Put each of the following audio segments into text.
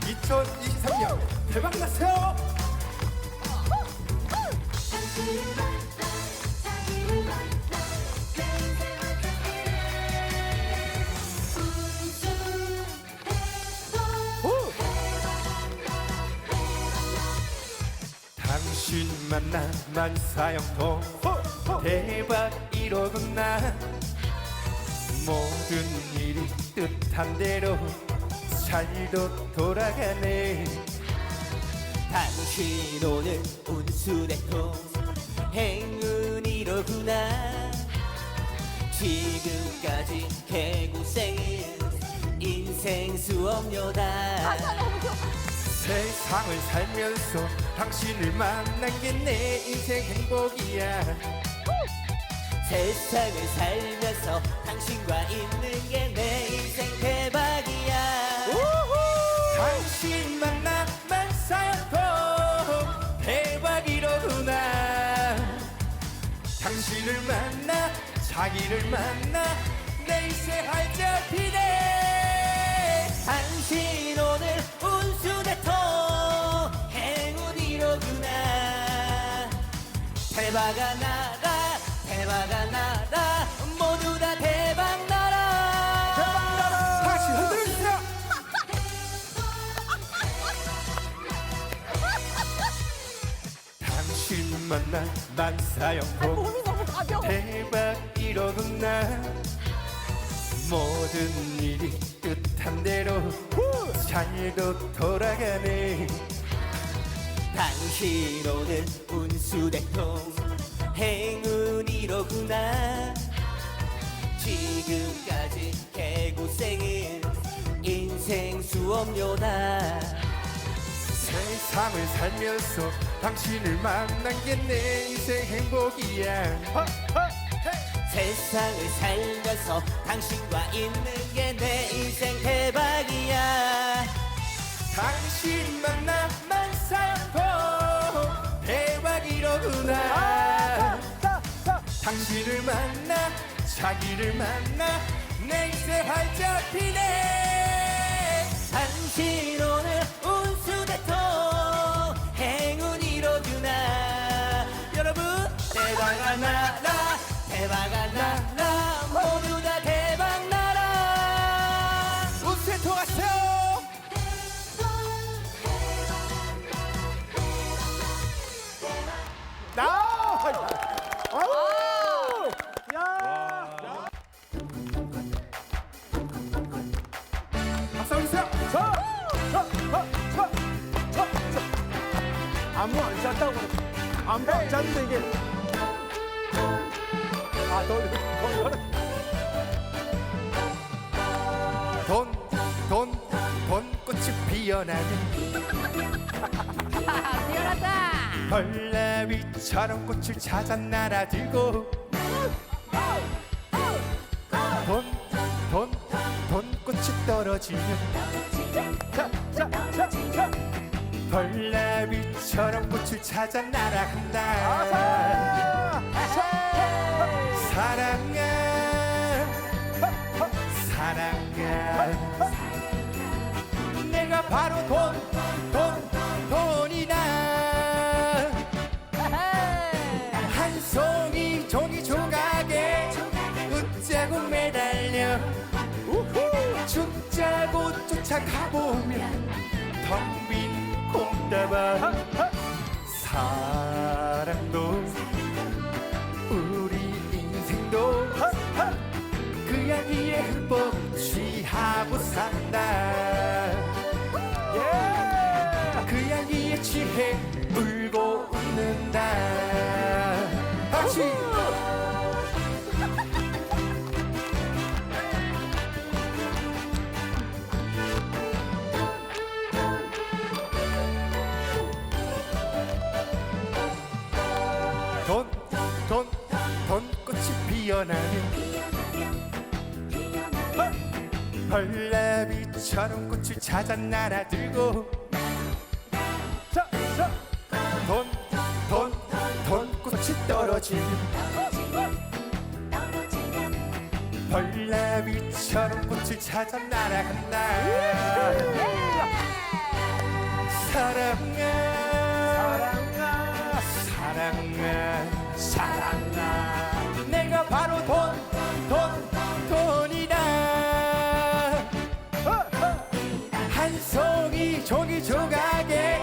2023년 대박 나세요. 당신 만 나 만 사형통 대박 이로구나 모든 일이 뜻한 대로 잘도 돌아가네. 당신 오늘 운수대통 행운이로구나. 지금까지 개고생은 인생 수업료다. 세상을 살면서 당신을 만난 게 내 인생 행복이야 세상을 살면서 당신과 있는 게 내 인생 대박이야. 당신 만나 만사형통 대박이로구나. 당신을 만나 자기를 만나 내 인생 활짝 피네. 당신 오늘 운수대통 행운이로구나. 대박아 나라 대박아 나라. 모두 다 대박 나라. 다시 흔들어주세요 당신 만나 만사형통 몸이 너무 가벼워. 대박 이로구나. 모든 일이 뜻한 대로 잘도 돌아가네. 당신 오늘 운수 대통. 행 운이로구나. 지금까지 개고생은 인생 수업료다. 세상을 살면서 당신을 만난 게 내 인생 행복이야. 세상을 살면서 당신과 있는 게 내 인생 대박이야. 당신 만나 만사형 당신을 만나 자기를 만나 내 인생 활짝 피네. 당신 오늘 안무 안 짰다고. 안무 안 짰는데 이게. 아더더 돈, 돈, 돈 꽃이 피어나는 뛰어났다. 벌레비처럼 꽃을 찾아 날아들고 떨어지면 벌레비처럼 꽃을 찾아 날아간다. 사랑아 사랑아 내가 바로 돈, 돈, 돈, 돈 꽃이 피어나는 벌레비처럼 꽃을 찾아 날아들고. 돈, 돈, 돈 꽃이 떨어지는 벌나비처럼 꽃을 찾아 날아간다. 사랑아 사랑아 사랑아 내가 바로 돈 돈 돈이다. 한 송이 종이 조각에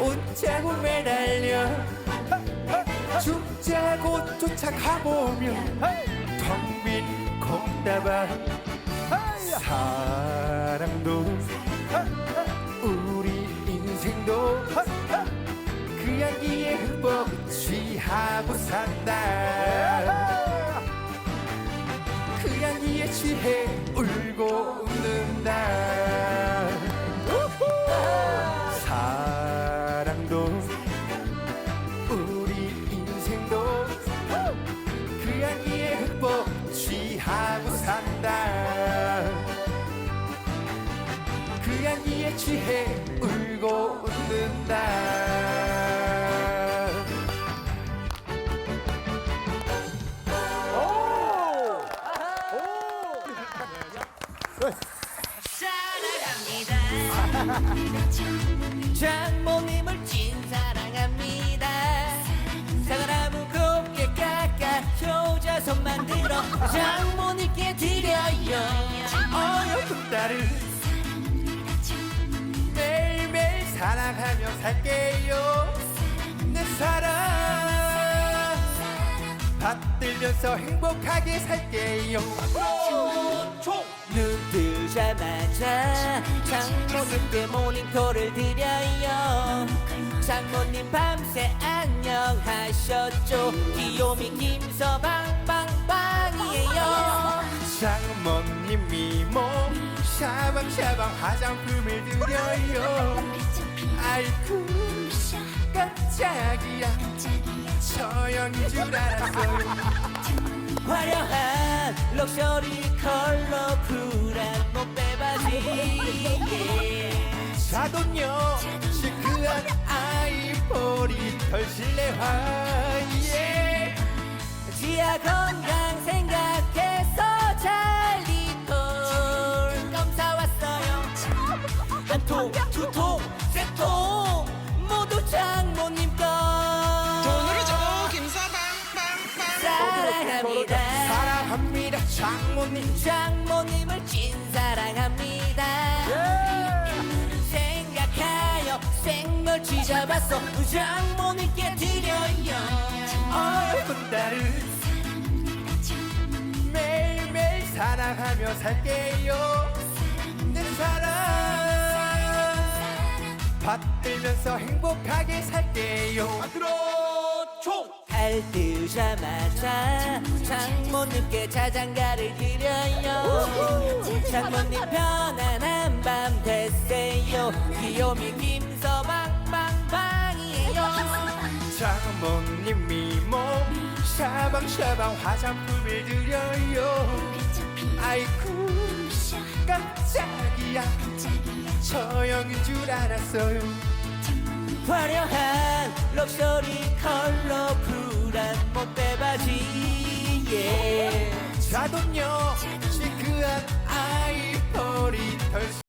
옷자국 매달려 죽자고 쫓아가보면 텅빈 콩다발. 사랑도 산다. 그 향기에 취해 울고 웃는다 사랑도 우리 인생도 그 향기에 흠뻑 취하고 산다. 그 향기에 취해 울고 웃는다 장모님을 찐 사랑합니다. 사과나무 곱게 깎아 효자손 만들어 장모님께 드려요. 어여쁜 딸을 매일매일 사랑하며 살게요. 내 사랑 받들면서 행복하게 살게요. 눈 뜨자마자. 장모님께 모닝 콜을 드려요. 장모님 밤새 안녕하셨죠? 귀요미 김서방방방이에요. 장모님 미모 샤방샤방 화장품을 드려요. 아이쿠 깜짝이야. 처형인 줄 알았어요 화려한 럭셔리 컬러풀한 목배 바지 예. 자돈요 시크한 아이보리 털 실내화 예. 사랑합니다. 사랑합니다. 장모님. 장모님을 찐 사랑합니다. 생각하여 생멸치 잡았어 장모님께 드려요. 어여쁜 딸을. 매일매일 사랑하며 살게요. 내 사랑. 받들면서 행복하게 살게요 달 뜨자마자 장모님께 자장가를 드려요. 장모님 편안한 밤 되세요. 귀요미 김서방방방이에요. 장모님 미모 샤방샤방 화장품을 드려요. 아이쿠 깜짝이야. 처형인 줄 알았어요 화려한 럭셔리 컬러풀한 목배바지 예. 자돈요 시크한 아이보리 털